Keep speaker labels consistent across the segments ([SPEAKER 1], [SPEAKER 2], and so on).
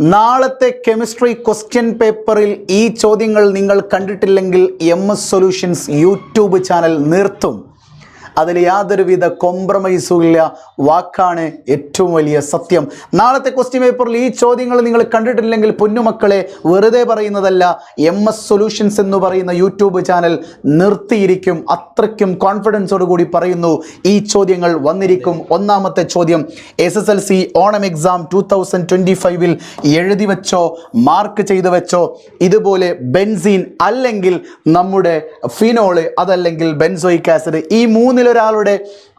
[SPEAKER 1] നാളത്തെ chemistry question പേപ്പറിൽ ഈ ചോദ്യങ്ങൾ നിങ്ങൾ കണ്ടിട്ടില്ലെങ്കിൽ M S solutions YouTube channel നിർത്തും. അതിൽ യാതൊരുവിധ കോംപ്രമൈസും ഇല്ല വാക്കാണ് ഏറ്റവും വലിയ സത്യം. നാളത്തെ ക്വസ്റ്റ്യൻ പേപ്പറിൽ ഈ ചോദ്യങ്ങൾ നിങ്ങൾ കണ്ടിട്ടില്ലെങ്കിൽ പൊന്നുമക്കളെ വെറുതെ പറയുന്നതല്ല എം എസ് സൊല്യൂഷൻസ് എന്ന് പറയുന്ന യൂട്യൂബ് ചാനൽ നിർത്തിയിരിക്കും. അത്രയ്ക്കും കോൺഫിഡൻസോട് കൂടി പറയുന്നു. ഈ ചോദ്യങ്ങൾ വന്നിരിക്കും. ഒന്നാമത്തെ ചോദ്യം S S L C Onam exam two thousand twenty ഫൈവിൽ എഴുതി വെച്ചോ മാർക്ക് ചെയ്തു വെച്ചോ ഇതുപോലെ ബെൻസീൻ അല്ലെങ്കിൽ നമ്മുടെ ഫിനോൾ അതല്ലെങ്കിൽ ബെൻസോയിക് ആസിഡ് ഈ മൂന്നിലൊരാളുടെ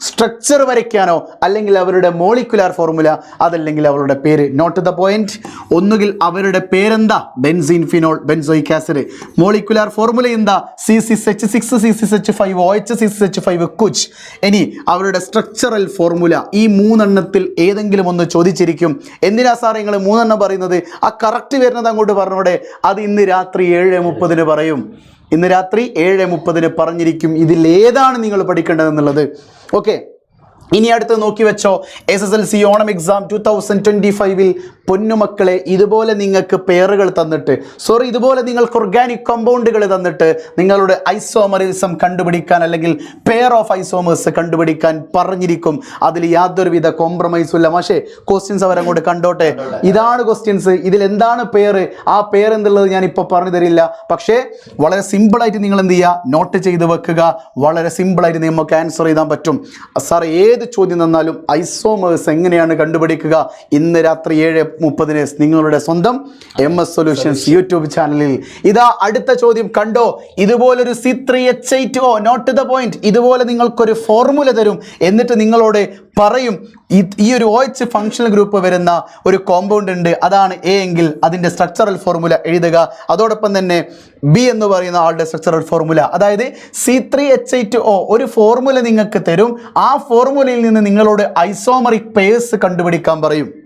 [SPEAKER 1] സ്ട്രക്ചർ വരയ്ക്കാനോ അല്ലെങ്കിൽ അവരുടെ മോളിക്കുലാർ ഫോർമുല അതല്ലെങ്കിൽ അവരുടെ പേര്. നോട്ട് ദ പോയിന്റ് ഒന്നുകിൽ അവരുടെ പേരെന്താ? Benzene phenol benzoic acid molecular formula എന്താ? C six H six C six H five O H C six H five കുച്ച് ഇനി അവരുടെ സ്ട്രക്ചറൽ ഫോർമുല ഈ മൂന്നെണ്ണത്തിൽ ഏതെങ്കിലും ഒന്ന് ചോദിച്ചിരിക്കും. എന്തിനാ സാർ നിങ്ങൾ മൂന്നെണ്ണം പറയുന്നത്? ആ കറക്റ്റ് വരുന്നത് അങ്ങോട്ട് പറഞ്ഞോടെ. അത് ഇന്ന് രാത്രി ഏഴ് മുപ്പതിന് പറയും. ഇന്ന് രാത്രി ഏഴ് മുപ്പതിന് പറഞ്ഞിരിക്കും ഇതിൽ ഏതാണ് നിങ്ങൾ പഠിക്കേണ്ടതെന്നുള്ളത്. ഓക്കെ ഇനി അടുത്ത് നോക്കി വെച്ചോ. S S L C Onam exam two thousand twenty ഫൈവിൽ പൊന്നുമക്കളെ ഇതുപോലെ നിങ്ങൾക്ക് പേറുകൾ തന്നിട്ട് സോറി ഇതുപോലെ നിങ്ങൾക്ക് ഓർഗാനിക് കോമ്പൗണ്ടുകൾ തന്നിട്ട് നിങ്ങളുടെ ഐസോമറിസം കണ്ടുപിടിക്കാൻ അല്ലെങ്കിൽ പെയർ ഓഫ് ഐസോമേഴ്സ് കണ്ടുപിടിക്കാൻ പറഞ്ഞിരിക്കും. അതിൽ യാതൊരുവിധ കോംപ്രമൈസും ഇല്ല. പക്ഷേ ക്വസ്റ്റ്യൻസ് അങ്ങോട്ട് കണ്ടോട്ടെ? ഇതാണ് ക്വസ്റ്റ്യൻസ് ഇതിൽ എന്താണ് പേര് ആ പേര് എന്നുള്ളത് ഞാൻ ഇപ്പോൾ പറഞ്ഞു തരില്ല. പക്ഷേ വളരെ സിമ്പിളായിട്ട് നിങ്ങൾ എന്ത് ചെയ്യുക? നോട്ട് ചെയ്ത് വെക്കുക. വളരെ സിമ്പിളായിട്ട് നിങ്ങൾക്ക് ആൻസർ ചെയ്താൻ പറ്റും. സാർ ഏത് ചോദ്യം തന്നാലും ഐസോമേഴ്സ് എങ്ങനെയാണ് കണ്ടുപിടിക്കുക? ഇന്ന് രാത്രി ഏഴ് മുപ്പതിന് നിങ്ങളുടെ സ്വന്തം എം എസ് സൊല്യൂഷൻസ് യൂട്യൂബ് ചാനലിൽ. ഇതാ അടുത്ത ചോദ്യം. കണ്ടോ? ഇതുപോലൊരു C three H eight O? Note the point ഇതുപോലെ നിങ്ങൾക്കൊരു ഫോർമുല തരും. എന്നിട്ട് നിങ്ങളോട് പറയും ഈ- ഈ ഒരു ഒ എച്ച് ഫങ്ഷണൽ ഗ്രൂപ്പ് വരുന്ന ഒരു കോമ്പൗണ്ട് ഉണ്ട്. അതാണ് എ എങ്കിൽ അതിന്റെ സ്ട്രക്ചറൽ ഫോർമുല എഴുതുക. അതോടൊപ്പം തന്നെ ബി എന്ന് പറയുന്ന ആളുടെ സ്ട്രക്ചറൽ ഫോർമുല അതായത് C three H eight O ഒരു ഫോർമുല നിങ്ങൾക്ക് തരും. ആ ഫോർമുലയിൽ നിന്ന് നിങ്ങളോട് ഐസോമറിക് പേഴ്സ് കണ്ടുപിടിക്കാൻ പറയും.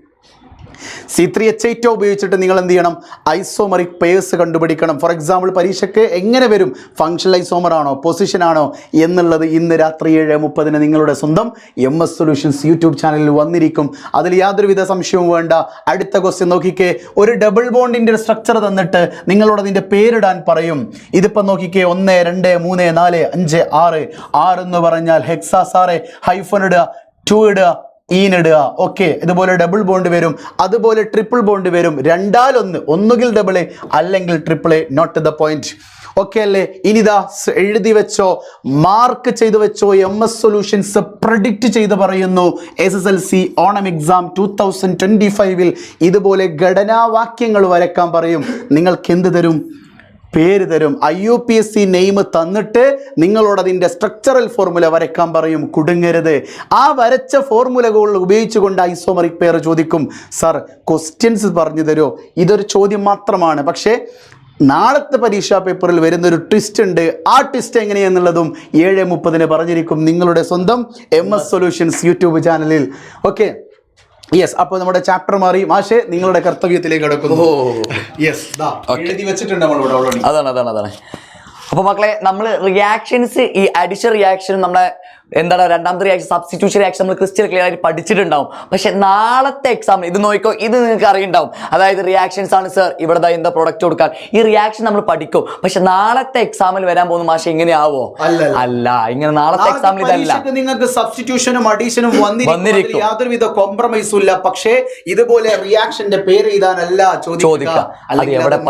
[SPEAKER 1] സി ത്രീ എച്ച് എയ്റ്റോ ഉപയോഗിച്ചിട്ട് നിങ്ങൾ എന്ത് ചെയ്യണം? ഐസോമറിക് പേഴ്സ് കണ്ടുപിടിക്കണം. ഫോർ എക്സാമ്പിൾ പരീക്ഷയ്ക്ക് എങ്ങനെ വരും? ഫങ്ഷണൽ ഐസോമർ ആണോ? പൊസിഷൻ ആണോ? എന്നുള്ളത് ഇന്ന് രാത്രി ഏഴ് മുപ്പതിന് നിങ്ങളുടെ സ്വന്തം എം എസ് സൊല്യൂഷൻസ് യൂട്യൂബ് ചാനലിൽ വന്നിരിക്കും. അതിൽ യാതൊരുവിധ സംശയവും വേണ്ട. അടുത്ത ക്വസ്റ്റ്യൻ നോക്കിക്കേ. ഒരു ഡബിൾ ബോണ്ടിന്റെ സ്ട്രക്ചർ തന്നിട്ട് നിങ്ങളോട് അതിന്റെ പേരിടാൻ പറയും. ഇതിപ്പോൾ നോക്കിക്കേ. ഒന്ന് രണ്ട് മൂന്ന് നാല് അഞ്ച് ആറ്. ആറ് എന്ന് പറഞ്ഞാൽ ഹെക്സാ സാറെ ഹൈഫൺ ഇടുക ടു ഇടുക ഈനിടുക ഓക്കെ ഇതുപോലെ ഡബിൾ ബോണ്ട് വരും. അതുപോലെ ട്രിപ്പിൾ ബോണ്ട് വരും. രണ്ടാലൊന്ന്. ഒന്നുകിൽ ഡബിൾ അല്ലെങ്കിൽ triple note the point okay അല്ലേ? ഇനിതാ എഴുതി വെച്ചോ മാർക്ക് ചെയ്തു വെച്ചോ എം എസ് സൊല്യൂഷൻസ് പ്രഡിക്റ്റ് ചെയ്ത് പറയുന്നു. S S L C Onam exam two thousand twenty ഫൈവിൽ ഇതുപോലെ ഘടനാവാക്യങ്ങൾ വരക്കാൻ പറയും. നിങ്ങൾക്ക് എന്ത് തരും? പേര് തരും. I U P S C name തന്നിട്ട് നിങ്ങളോട് അതിന്റെ സ്ട്രക്ചറൽ ഫോർമുല വരയ്ക്കാൻ പറയും. കുടുങ്ങരുത്. ആ വരച്ച ഫോർമുലകൾ ഉപയോഗിച്ചുകൊണ്ട് ഐസോമറിക് പേര് ചോദിക്കും. സർ ക്വസ്റ്റ്യൻസ് പറഞ്ഞു തരുമോ ഇതൊരു ചോദ്യം മാത്രമാണ്. പക്ഷേ നാളത്തെ പരീക്ഷാ പേപ്പറിൽ വരുന്നൊരു ട്വിസ്റ്റ് ഉണ്ട്. ആ ട്വിസ്റ്റ് എങ്ങനെയാണെന്നുള്ളതും ഏഴ് മുപ്പതിന് പറഞ്ഞിരിക്കും നിങ്ങളുടെ സ്വന്തം എം എസ് സൊല്യൂഷൻസ് യൂട്യൂബ് ചാനലിൽ ഓക്കെ യെസ് അപ്പോൾ നമ്മുടെ ചാപ്റ്റർ മാറി. മാഷെ നിങ്ങളുടെ കർത്തവ്യത്തിലേക്ക് കിടക്കുന്നു. യെസ് എഴുതി വെച്ചിട്ടുണ്ട് already.
[SPEAKER 2] അതാണ് അതാണ് അതാണ്. അപ്പൊ മക്കളെ നമ്മൾ റിയാക്ഷൻസ് ഈ അഡിഷൻ റിയാക്ഷൻ നമ്മുടെ എന്താണ് രണ്ടാമത്തെ റിയാക്ഷൻ സബ്സ്റ്റിറ്റ്യൂഷൻ റിയാക്ഷൻ നമ്മൾ ക്രിസ്റ്റൽ ക്ലിയർ ആയിട്ട് പഠിച്ചിട്ടുണ്ടാവും. പക്ഷെ നാളത്തെ എക്സാം ഇത് നോക്കിക്കോ ഇത് നിങ്ങൾക്ക് അറിയുണ്ടാവും. അതായത് റിയാക്ഷൻസ് ആണ് സർ ഇവിടെ എന്താ പ്രൊഡക്റ്റ് കൊടുക്കാൻ. ഈ റിയാക്ഷൻ നമ്മൾ പഠിക്കും. പക്ഷെ നാളത്തെ എക്സാമിൽ വരാൻ പോകുന്ന മാഷ ഇങ്ങനെയാവോ?
[SPEAKER 1] അല്ല,
[SPEAKER 2] ഇങ്ങനെ നാളത്തെ എക്സാമിൽ ഇതല്ല.
[SPEAKER 1] നിങ്ങൾക്ക് സബ്സ്റ്റിറ്റ്യൂഷനും അഡീഷനും വന്നിരിക്കും. യാതൊരുവിധ കോംപ്രമൈസും ഇല്ല. പക്ഷേ ഇതുപോലെ റിയാക്ഷന്റെ പേര് എഴുതാനല്ല
[SPEAKER 2] ചോദിക്കുക.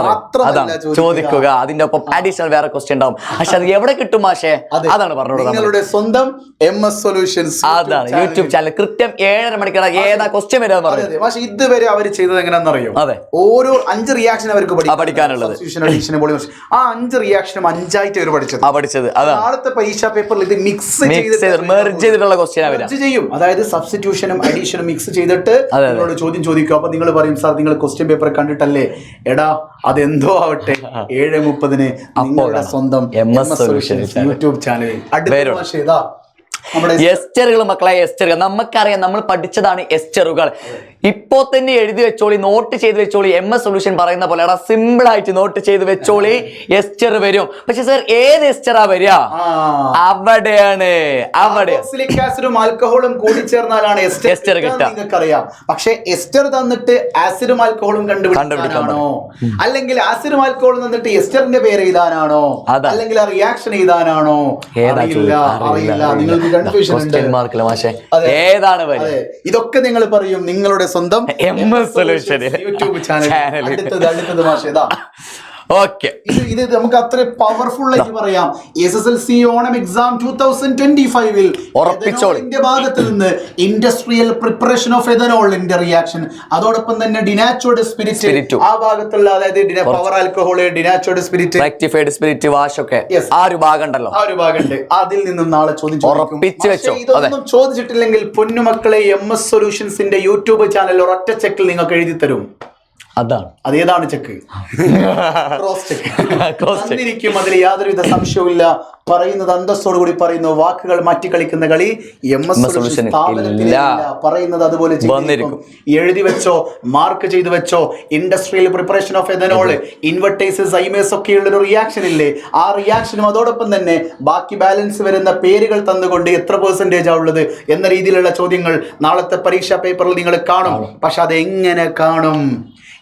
[SPEAKER 1] മാത്രമല്ല
[SPEAKER 2] ചോദിക്കുക. അതിന്റെ ഒപ്പം അഡീഷണൽ വേറെ ക്വസ്റ്റ്യൻ ഉണ്ടാവും. പക്ഷെ അത് എവിടെ കിട്ടും മാഷേ?
[SPEAKER 1] അതെ.
[SPEAKER 2] അതാണ് പറഞ്ഞോളൂ
[SPEAKER 1] നിങ്ങളുടെ സ്വന്തം എം എസ് സൊല്യൂഷൻസ്
[SPEAKER 2] അതാണ് യൂട്യൂബ് ചാനൽ കൃത്യം ഏഴര മണിക്കാണ് ഏതാ ക്വസ്റ്റ്യൻ വരാന്ന്
[SPEAKER 1] പറഞ്ഞു പക്ഷെ ഇതുവരെ അവർ ചെയ്തത് എങ്ങനെയാണെന്നറിയോ?
[SPEAKER 2] അതെ.
[SPEAKER 1] ഓരോ അഞ്ച് റിയാക്ഷൻ അവർക്ക്
[SPEAKER 2] പഠിക്കാനുള്ളത്.
[SPEAKER 1] ആ അഞ്ച് റിയാക്ഷനും അഞ്ചായിട്ട് അവർ പഠിച്ചത്.
[SPEAKER 2] ആ പഠിച്ചത്.
[SPEAKER 1] നാളത്തെ പരീക്ഷാ പേപ്പറിൽ ഇത് മിക്സ്
[SPEAKER 2] മെർജ് ചെയ്തിട്ടുള്ള ക്വസ്റ്റ്യൻ
[SPEAKER 1] Merge ചെയ്യും. അതായത് സബ്സ്റ്റിറ്റ്യൂഷനും അഡീഷനും മിക്സ് ചെയ്തിട്ട്. നിങ്ങളോട് ചോദ്യം ചോദിക്കും. അപ്പൊ നിങ്ങൾ പറയും സാർ നിങ്ങൾ ക്വസ്റ്റ്യൻ പേപ്പർ കണ്ടിട്ടല്ലേ? എടാ അതെന്തോ ആവട്ടെ. ഏഴ് മുപ്പതിന് നിങ്ങളുടെ സ്വന്തം
[SPEAKER 2] MS Solution channel.
[SPEAKER 1] യൂട്യൂബ് ചാനലിൽ അടുത്ത
[SPEAKER 2] എസ്റ്ററുകൾ മക്കളെ എസ്റ്ററുകൾ. നമുക്കറിയാം നമ്മൾ പഠിച്ചതാണ് എസ്റ്ററുകൾ. ഇപ്പോ തന്നെ എഴുതി വെച്ചോളി നോട്ട് ചെയ്ത് വെച്ചോളി. എം എസ് സൊല്യൂഷൻ പറയുന്ന പോലെ എടാ സിമ്പിൾ ആയിട്ട് നോട്ട് ചെയ്ത് വെച്ചോളി. എസ്റ്റർ വരും. പക്ഷെ സർ ഏത് എസ്റ്ററാ വരിക? അവിടെയാണ്. അവിടെ.
[SPEAKER 1] ആസിഡും ആൽക്കഹോളും കൂടി ചേർന്നാലാണ് എസ്റ്റർ
[SPEAKER 2] കിട്ടുക.
[SPEAKER 1] നിങ്ങൾക്കറിയാം. പക്ഷെ എസ്റ്റർ തന്നിട്ട് ആസിഡും ആൽക്കഹോളും കണ്ടുപിടിക്കാനാണോ? അല്ലെങ്കിൽ ആസിഡും ആൽക്കഹോളും തന്നിട്ട് എസ്റ്ററിന്റെ പേര് എഴുതാനാണോ? അല്ലെങ്കിൽ ആ റിയാക്ഷൻ എഴുതാനാണോ?
[SPEAKER 2] ഏതാ
[SPEAKER 1] അറിയില്ല അറിയില്ല നിങ്ങൾക്ക് കൺഫ്യൂഷൻ
[SPEAKER 2] ഏതാണ്
[SPEAKER 1] ഇതൊക്കെ നിങ്ങൾ പറയും. നിങ്ങളുടെ സ്വന്തം
[SPEAKER 2] M S solution
[SPEAKER 1] YouTube channel. അടുത്തത് അടുത്തത് മാഷ
[SPEAKER 2] ഓക്കെ.
[SPEAKER 1] ഇത് നമുക്ക് അത്ര പവർഫുൾ ആയിട്ട് പറയാം. S S L C Onam exam two thousand twenty ഫൈവിൽ
[SPEAKER 2] ഉറപ്പിച്ചോളിന്റെ
[SPEAKER 1] ഭാഗത്ത് നിന്ന് ഇൻഡസ്ട്രിയൽ പ്രിപ്പറേഷൻ ഓഫ് എഥനോളിന്റെ റിയാക്ഷൻ അതോടൊപ്പം തന്നെ ഡിനാച്ചോഡ് സ്പിരിറ്റ്. ആ ഭാഗത്തുള്ള അതായത് power alcohol denatured spirit
[SPEAKER 2] rectified spirit wash ഒക്കെ. ആ ഒരു ഭാഗം ഉണ്ടല്ലോ
[SPEAKER 1] ആ ഒരു ഭാഗം ഉണ്ട് അതിൽ നിന്നും നാളെ ചോദിച്ചു.
[SPEAKER 2] ഉറപ്പിച്ച് വെച്ചോ.
[SPEAKER 1] ഇതൊന്നും ചോദിച്ചിട്ടില്ലെങ്കിൽ പൊന്നുമക്കളെ എം എസ് സൊല്യൂഷൻസിന്റെ യൂട്യൂബ് ചാനൽ ഒരൊറ്റ ചെക്കിൽ നിങ്ങൾക്ക് എഴുതി തരും
[SPEAKER 2] അതാണ്.
[SPEAKER 1] അതേതാണ് ചെക്ക് ക്രോസ് ചെക്ക് അതിൽ യാതൊരുവിധ സംശയവുമില്ല. പറയുന്നത് അന്തസ്സോട് കൂടി പറയുന്നു വാക്കുകൾ മാറ്റി കളിക്കുന്ന കളി എം എസ് സൊല്യൂഷൻ പറയുന്നത് അതുപോലെ. എഴുതി വെച്ചോ മാർക്ക് ചെയ്തു വെച്ചോ industrial preparation of ethanol invertases ഐമേസ് ഒക്കെയുള്ള ഒരു റിയാക്ഷൻ ഇല്ലേ? ആ റിയാക്ഷനും അതോടൊപ്പം തന്നെ ബാക്കി ബാലൻസ് വരുന്ന പേരുകൾ തന്നുകൊണ്ട് എത്ര പെർസെന്റേജ് ആവുള്ളത് ഉള്ളത് എന്ന രീതിയിലുള്ള ചോദ്യങ്ങൾ നാളത്തെ പരീക്ഷാ പേപ്പറിൽ നിങ്ങൾ കാണും. പക്ഷെ അത് എങ്ങനെ കാണും?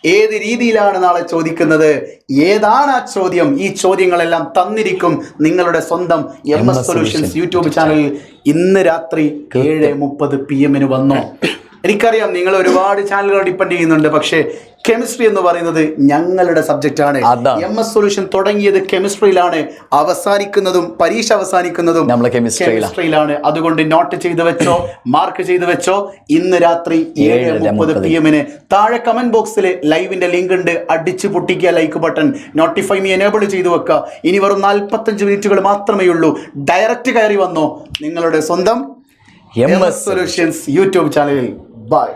[SPEAKER 1] ഏത് രീതിയിലാണ് നാളെ ചോദിക്കുന്നത്? ഏതാണ് ആ ചോദ്യം? ഈ ചോദ്യങ്ങളെല്ലാം തന്നിരിക്കും നിങ്ങളുടെ സ്വന്തം എം എസ് സൊല്യൂഷൻസ് യൂട്യൂബ് ചാനലിൽ ഇന്ന് രാത്രി ഏഴ് മുപ്പത് പി എമ്മിന് വന്നു? എനിക്കറിയാം നിങ്ങൾ ഒരുപാട് ചാനലുകൾ ഡിപ്പെൻഡ് ചെയ്യുന്നുണ്ട് പക്ഷേ കെമിസ്ട്രി എന്ന് പറയുന്നത് ഞങ്ങളുടെ സബ്ജക്റ്റ് ആണ്.
[SPEAKER 2] അതാണ്.
[SPEAKER 1] എം എസ് സൊല്യൂഷൻ തുടങ്ങിയത് കെമിസ്ട്രിയിലാണ് അവസാനിക്കുന്നതും പരീക്ഷ അവസാനിക്കുന്നതും കെമിസ്ട്രിയിലാണ് അതുകൊണ്ട് നോട്ട് ചെയ്ത് വെച്ചോ മാർക്ക് ചെയ്ത് വെച്ചോ ഇന്ന് രാത്രി ഏഴ് മുപ്പത്. പി എമ്മിന് താഴെ കമന്റ് ബോക്സിൽ ലൈവിന്റെ ലിങ്ക് ഉണ്ട്. അടിച്ചു പൊട്ടിക്കുക like button notify me enable ചെയ്തു വെക്കുക. ഇനി വെറും നാൽപ്പത്തഞ്ച് മിനിറ്റുകൾ മാത്രമേ ഉള്ളൂ. ഡയറക്റ്റ് കയറി വന്നോ നിങ്ങളുടെ സ്വന്തം
[SPEAKER 2] എം
[SPEAKER 1] എസ് സൊല്യൂഷൻസ് യൂട്യൂബ് ചാനലിൽ ബൈ